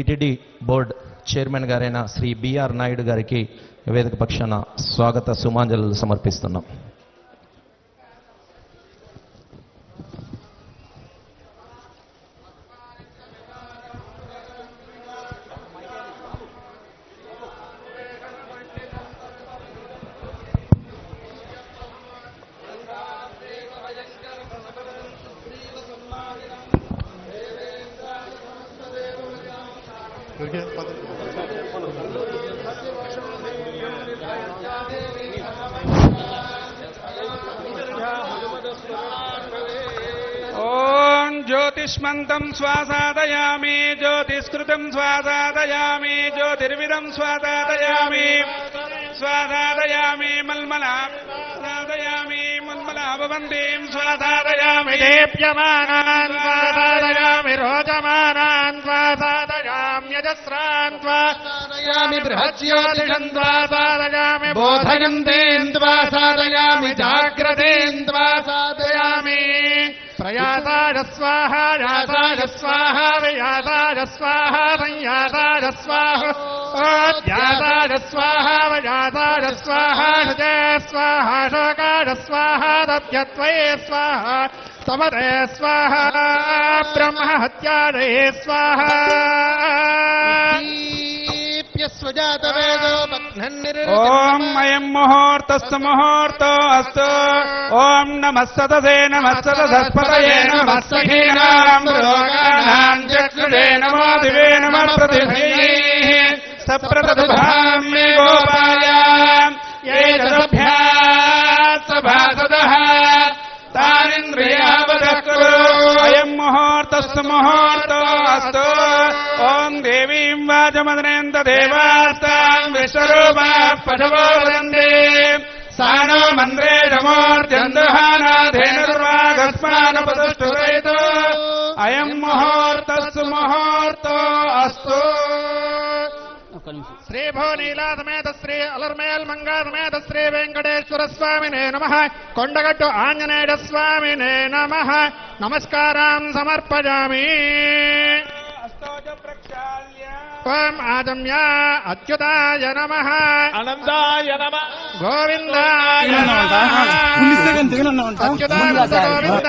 TTD board chairman గారైన Shri BR Naidu గారికి వేదిక పక్షాన స్వాగత సుమాంజలు సమర్పిస్తున్నాం. देखिए ओम ज्योतिष्मंतम स्वासादयामी ज्योतिष्कृतम स्वासादयामी ज्योतिर्विदम स्वासादयामी। स्वाधारयामि मल्मला साधयामि मल्मला भवन्तीं स्वाधारयामि लेप्यमानान् स्वाधारयामि रोचमानान् स्वाधार यजस्रान्त्वा साधयामि बृहज्योतिषन्त्वा साधयामि बोधयन्तेन्द्वा साधयामि जाग्रतेन्द्वा साधयामि। प्रयासाय स्वाहा यासाय स्वाहा वियासाय स्वाहा संयासाय स्वाहा स्वाहा वजासाय स्वाहा स्वाहा ఓం అయం ముహూర్తస్సు ముహూర్తో అస్తు ఓం నమస్సదే నమస్సదస్పతయే నమస్సీనాం చక్షుడే నమో దివే నమ ప్రతిభై సప్రతదుభామ్ని గోపాల मुहूर्तस्तु मुहूर्तो अस्तु ॐ देवीम् वाचमदनेन्द देवास्ताम् विश्वरूपा पशवो वदन्ति सा नो मन्द्रे रमोर्जन्दुहानाधेनुर्वागस्मानपदुष्टुरयितो अयम् मुहूर्तस्तु मुहूर्तो अस्तु శ్రీ భువనీలా సమేత శ్రీ అలర్మేల్ మంగా సమేత శ్రీ వెంకటేశ్వర స్వామినే నమ. కొండగట్టు ఆంజనేయ స్వామినే నమ. నమస్కారం సమర్పయామి ఓం ఆజమ్య అచ్యుతాయ నమ. అనందాయ నమ. గోవిందాయ నమః. గోవింద